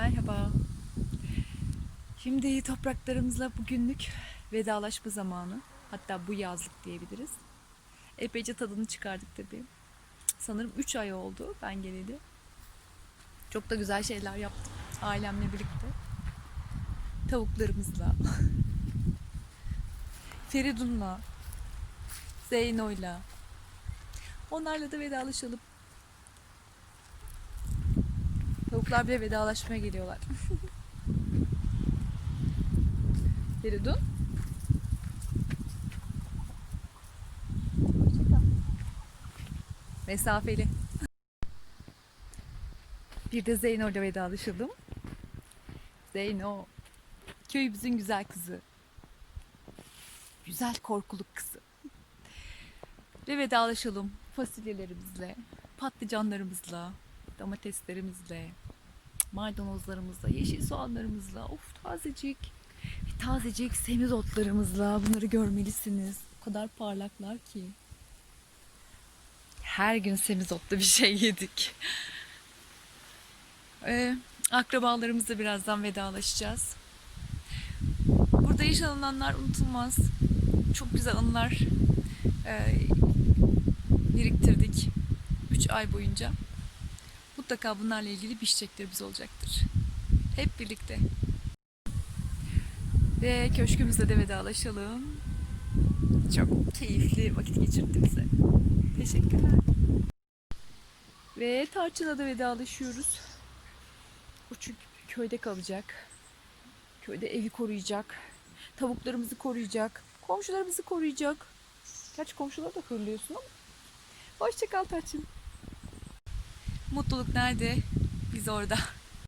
Merhaba. Şimdi topraklarımızla bugünlük vedalaşma zamanı. Hatta bu yazlık diyebiliriz. Epeyce tadını çıkardık tabii. Sanırım 3 ay oldu ben geleli. Çok da güzel şeyler yaptım ailemle birlikte. Tavuklarımızla. Feridun'la. Zeyno'yla. Onlarla da vedalaşalım. Tavuklar bile vedalaşmaya geliyorlar. Feridun. Mesafeli. Bir de Zeyno ile vedalaşalım. Zeyno. Köyümüzün güzel kızı. Güzel korkuluk kızı. Ve vedalaşalım fasulyelerimizle, patlıcanlarımızla, domateslerimizle, maydanozlarımızla, yeşil soğanlarımızla, of tazecik, tazecik semizotlarımızla bunları görmelisiniz. O kadar parlaklar ki. Her gün semizotlu bir şey yedik. Ee, akrabalarımızla birazdan vedalaşacağız. Burada yaşananlar unutulmaz. Çok güzel anılar e, biriktirdik 3 ay boyunca. Mutlaka bunlarla ilgili biçeceklerimiz olacaktır. Hep birlikte. Ve köşkümüzle de vedalaşalım. Çok keyifli vakit geçirdi bize. Teşekkürler. Ve Tarçın'a da vedalaşıyoruz. O çünkü köyde kalacak. Köyde evi koruyacak. Tavuklarımızı koruyacak. Komşularımızı koruyacak. Gerçi komşuları da hırlıyorsun ama. Hoşçakal Tarçın. Mutluluk nerede? Biz orada.